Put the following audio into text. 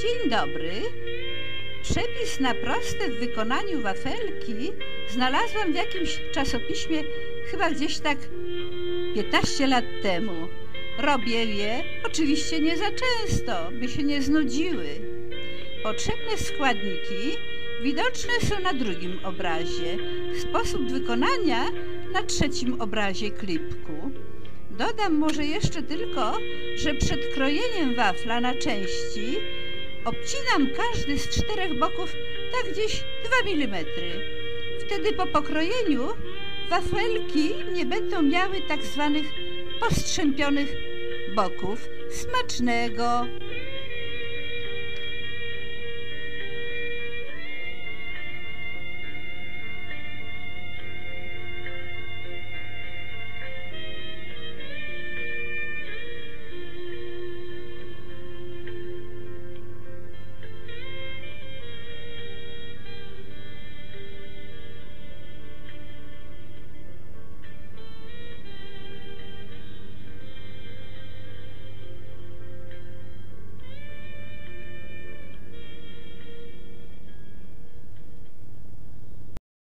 Dzień dobry. Przepis na proste w wykonaniu wafelki znalazłam w jakimś czasopiśmie chyba gdzieś tak 15 lat temu. Robię je oczywiście nie za często, by się nie znudziły. Potrzebne składniki widoczne są na drugim obrazie. Sposób wykonania na trzecim obrazie klipku. Dodam może jeszcze tylko, że przed krojeniem wafla na części obcinam każdy z czterech boków tak gdzieś 2 mm. Wtedy po pokrojeniu wafelki nie będą miały tak zwanych postrzępionych boków. Smacznego!